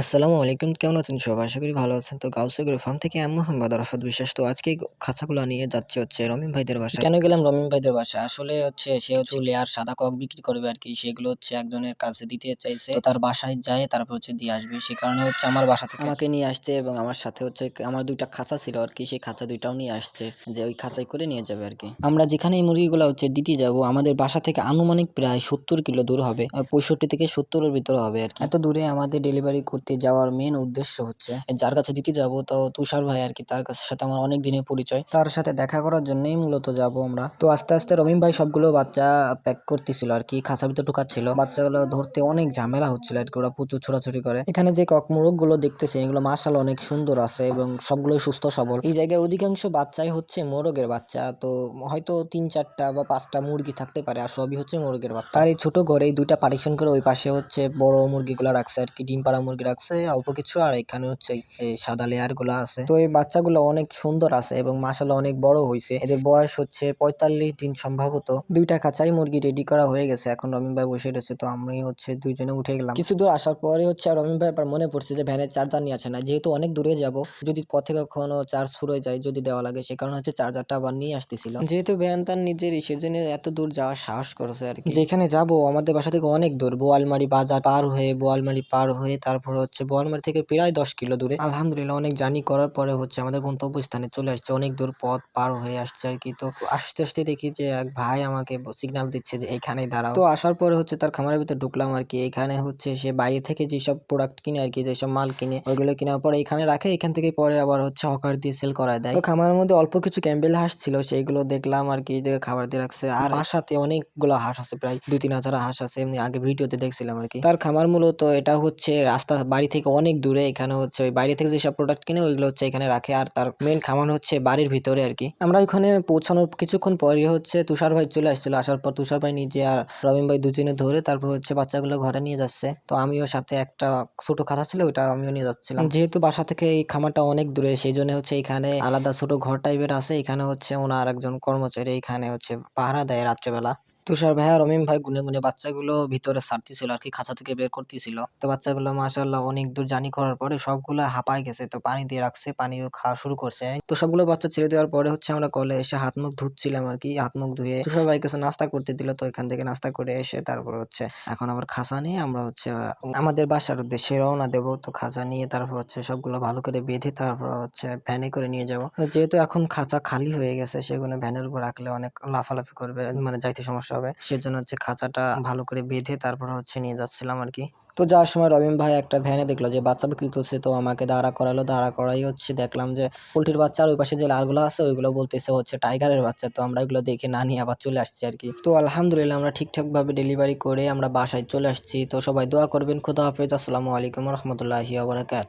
আসসালামু আলাইকুম, কেমন আছেন সবাই? আশা করি ভালো আছেন। তো গাউসেগুলো ফার্ম থেকে আমি মোহাম্মদ আরাফাত বিশ্বাস। তো আজকে খাঁচাগুলো নিয়ে যাচ্ছে হচ্ছে রমিম ভাইদের বাসায়। কেন গেলাম রমিম ভাইদের বাসায়? আসলে হচ্ছে সে হচ্ছে লেয়ার সাদা কক বিক্রি করবে আর কি। সেগুলো হচ্ছে একজনের কাছে দিতে চাইছে। তো তার বাসায় যায়, তারপর হচ্ছে দিয়ে আসবে। সে কারণে হচ্ছে আমার বাসা থেকে আমাকে নিয়ে আসছে এবং আমার সাথে হচ্ছে আমার দুইটা খাঁচা ছিল আর কি। সেই খাঁচা দুইটাও নিয়ে আসছে যে ওই খাঁচাই করে নিয়ে যাবে আর কি। আমরা যেখানে এই মুরগিগুলো হচ্ছে দিতে যাব, আমাদের বাসা থেকে আনুমানিক প্রায় সত্তর কিলো দূর হবে। পঁয়ষট্টি থেকে সত্তরের ভিতরে হবে আর কি। এত দূরে আমাদের ডেলিভারি করতে যাওয়ার মেন উদ্দেশ্য হচ্ছে, যার কাছে দিতে যাব তো তুষার ভাই আর কি, তার কাছে সাথে আমার অনেক দিনের পরিচয়। তার সাথে দেখা করার জন্যই মূলত যাব আমরা। তো আস্তে আস্তে রমিম ভাই সবগুলো বাচ্চা প্যাক করতেছিল আর কি, খাঁচা ভিতরে ঢুকাচ্ছিল। বাচ্চাগুলো ধরতে অনেক ঝামেলা হচ্ছিল আর কি, ওরা প্রচুর ছোড়াছুড়ি করে। এখানে যে কক মোরগগুলো দেখতেছে, এগুলো মার্শাল অনেক সুন্দর আছে এবং সবগুলোই সুস্থ, সবল। এই জায়গায় অধিকাংশ বাচ্চাই হচ্ছে মোরগের বাচ্চা, তো হয়তো তিন চারটা বা পাঁচটা মুরগি থাকতে পারে, আর সবই হচ্ছে মুরগের বাচ্চা। আর এই ছোট ঘরে দুইটা পারিশন করে ওই পাশে হচ্ছে বড় মুরগিগুলো রাখছে আর কি, ডিম পাড়া মুরগি রাখছে। অল্প কিছু, আর এখানে হচ্ছে এই সাদা লেয়ারগুলো আছে। তো এই বাচ্চাগুলো অনেক সুন্দর আছে এবং মাসাল্লাহ অনেক বড় হয়েছে এদের বয়স হচ্ছে পঁয়তাল্লিশ দিন সম্ভবত। দুইটা কাঁচাই মুরগি রেডি করা হয়ে গেছে এখন রমিন ভাই বসে রয়েছে, তো আমি হচ্ছে দুইজনে উঠে গেলাম। কিছু দূর আসার পরে হচ্ছে আর রমিন ভাই মনে পড়ছে যে ভ্যানের চার্জার নিয়ে আছে না। যেহেতু অনেক দূরে যাব, যদি পথে কখনো চার্জ ফুরে যায়, যদি দেওয়া লাগে, সে কারণে হচ্ছে চার্জারটা আবার নিয়ে আসতেছিল। যেহেতু ভ্যান তার নিজেরই সেজন্য এত দূর যাওয়ার সাহস করেছে আর কি। যেখানে যাব, আমাদের বাসা থেকে অনেক দূর, বোয়ালমারি বাজার পার হয়ে, বোয়ালমারি পার হয়ে তারপর হচ্ছে। বোয়ালমারি থেকে প্রায় দশ কিলো দূরে। আলহামদুলিল্লাহ, অনেক জার্নি করার পরে হচ্ছে আমাদের গন্তব্যস্থানে চলে আসছে। অনেক দূর পথ পার হয়ে আসছে আর কি। তো আস্তে আস্তে দেখি যে এক ভাই আমাকে সিগন্যাল দিচ্ছে যে এখানে দাঁড়াও। তো আসার পরে হচ্ছে তার খামারের ভিতরে ঢুকলাম আর কি। এখানে হচ্ছে সে বাইরে থেকে যেসব প্রোডাক্ট কিনে আর কি যেসব মাল কিনে, ওইগুলো কেনার পরে এখানে রাখে। এখান থেকে পরে আবার হচ্ছে হকার দিয়ে সেল করায় দেয়। তো খামারের মধ্যে অল্প কিছু ক্যাম্বেল হাঁস ছিল, সেইগুলো দেখলাম আর কি যে খাবার দিয়ে রাখছে। আর বাসাতে অনেকগুলো হাঁস আছে, প্রায় দুই তিন হাজার হাঁস আছে। এমনি আগে ভিডিওতে দেখছিলাম আর কি। তার খামার মূলত এটা হচ্ছে রাস্তা বাড়ি থেকে অনেক দূরে এখানে হচ্ছে ওই বাইরে থেকে যেসব প্রোডাক্ট কিনে ওইগুলো হচ্ছে এখানে রাখে। আর তার মেন খামার হচ্ছে বাড়ির ভিতরে আর কি আমরা ওইখানে পৌঁছানোর কিছুক্ষণ পরে হচ্ছে তুষার ভাই চলে আসছিল। আসার পর তুষার ভাই নিজে আর রবিন ভাই দুজনে ধরে তারপর হচ্ছে বাচ্চাগুলো ঘরে নিয়ে যাচ্ছে। তো আমিও সাথে একটা ছোট খাতা ছিল ওটা আমিও নিয়ে যাচ্ছিলাম। যেহেতু বাসা থেকে এই খামারটা অনেক দূরে, সেই জন্য হচ্ছে এখানে আলাদা ছোট ঘর টাইপের আছে। এখানে হচ্ছে ওনার একজন কর্মচারী এখানে হচ্ছে পাহারা দেয় রাত্রেবেলা। তুষার ভাই আর রমিম ভাই গুনে গুনে বাচ্চাগুলো ভিতরে ছাড়তেছিল আর কি, খাঁচা থেকে বের করতেছিল। তো বাচ্চাগুলো মাশাল্লাহ অনেক দূর জার্নি করার পরে সবগুলো হাঁপায় গেছে, তো পানি দিয়ে রাখছে, পানিও খাওয়া শুরু করছে। তো সবগুলো বাচ্চা ছেড়ে দেওয়ার পরে হচ্ছে আমরা কলে এসে হাত মুখ ধুচ্ছিলাম আর কি, হাত মুখ ধুয়ে তুষার ভাই কিছু নাস্তা করতে দিল, তো এখান থেকে নাস্তা করে এসে তারপর হচ্ছে এখন আবার খাঁচা নিয়ে আমরা হচ্ছে, আমাদের বাসার উদ্দেশ্যে রওনা দেবো। তো খাঁচা নিয়ে তারপর হচ্ছে সবগুলো ভালো করে বেঁধে তারপর হচ্ছে ভ্যানে করে নিয়ে যাব। যেহেতু এখন খাঁচা খালি হয়ে গেছে, সেগুলো ভ্যানের উপর রাখলে অনেক লাফালাফি করবে মানে যাইতে সমস্যা হবে। সেজন্য হচ্ছে খাঁচাটা ভালো করে বেঁধে তারপর হচ্ছে নিয়ে যাচ্ছিলাম আর কি তো যাওয়ার সময় রবিন ভাই একটা ভ্যানে দেখল যে বাচ্চা বিক্রি করছে তো আমাকে দাঁড়া করালো। দাঁড়া করাই হচ্ছে দেখলাম যে পোলট্রির বাচ্চা আর ওই পাশে যে লালগুলো আছে ওইগুলো বলতেছে হচ্ছে টাইগারের বাচ্চা। তো আমরা ওইগুলো দেখে না নিয়ে আবার চলে আসছি আর কি তো আলহামদুলিল্লাহ আমরা ঠিকঠাক ভাবে ডেলিভারি করে আমরা বাসায় চলে আসছি। তো সবাই দোয়া করবেন। খুদা হাফেজ। আসসালামু আলাইকুম রহমতুল্লাহি আবরাকাত